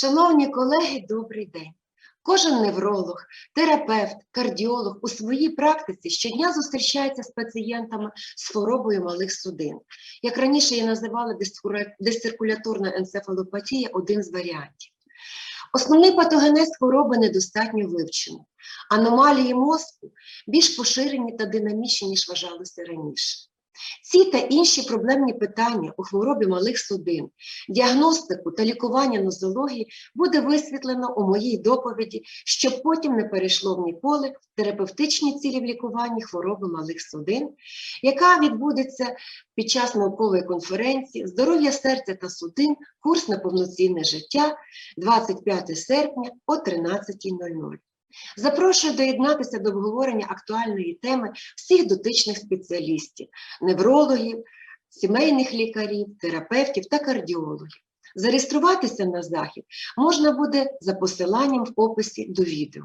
Шановні колеги, добрий день. Кожен невролог, терапевт, кардіолог у своїй практиці щодня зустрічається з пацієнтами з хворобою малих судин. Як раніше її називали дисциркуляторна енцефалопатія – один з варіантів. Основний патогенез хвороби недостатньо вивчено. Аномалії мозку більш поширені та динамічні, ніж вважалося раніше. Ці та інші проблемні питання у хворобі малих судин, діагностику та лікування нозології буде висвітлено у моїй доповіді, щоб потім не перейшло в ніколи терапевтичні цілі в лікуванні хвороби малих судин, яка відбудеться під час наукової конференції Здоров'я серця та судин. Курс на повноцінне життя 25 серпня о 13.00. Запрошую доєднатися до обговорення актуальної теми всіх дотичних спеціалістів, неврологів, сімейних лікарів, терапевтів та кардіологів. Зареєструватися на захід можна буде за посиланням в описі до відео.